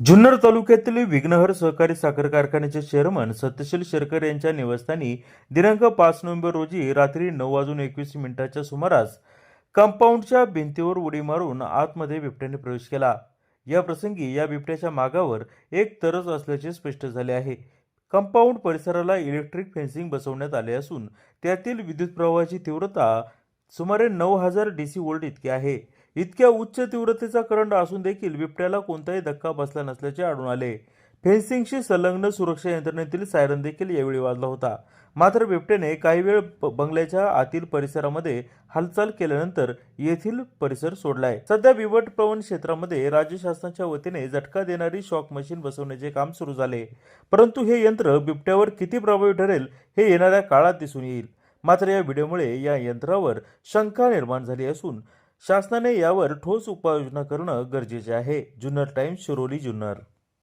जुन्नर तालुक्यातील विघ्नहर सहकारी साखर कारखान्याचे चेअरमन सत्यशील शेरकर यांच्या निवासस्थानी दिनांक पाच नोव्हेंबर रोजी रात्री नऊ वाजून एकवीस मिनिटाच्या सुमारास कंपाऊंडच्या भिंतीवर उडी मारून आतमध्ये बिबट्याने प्रवेश केला. या प्रसंगी या बिबट्याच्या मागावर एक तरच असल्याचे स्पष्ट झाले आहे. कंपाऊंड परिसराला इलेक्ट्रिक फेन्सिंग बसवण्यात आले असून त्यातील विद्युत प्रवाहाची तीव्रता सुमारे नऊ हजार डी सी वोल्ट इतकी आहे. इतक्या उच्च तीव्रतेचा करंट असून देखील बिबट्याला कोणताही धक्का बसला नसल्याचे आढळून आले. फेन्सिंगशी संलग्न सुरक्षा यंत्रणेतील सायरन देखील यावेळी वाजला होता. मात्र बिबट्याने काही वेळ बंगल्याच्या आतील परिसरामध्ये हालचाल केल्यानंतर येथील परिसर सोडलाय. सध्या बिबट प्रवण क्षेत्रामध्ये राज्य शासनाच्या वतीने झटका देणारी शॉक मशीन बसवण्याचे काम सुरू झाले. परंतु हे यंत्र बिबट्यावर किती प्रभावी ठरेल हे येणाऱ्या काळात दिसून येईल. मात्र या व्हिडिओमुळे या यंत्रावर शंका निर्माण झाली असून शासनाने यावर ठोस उपाययोजना करणं गरजेचे आहे. जुन्नर टाइम्स शिरोली जुन्नर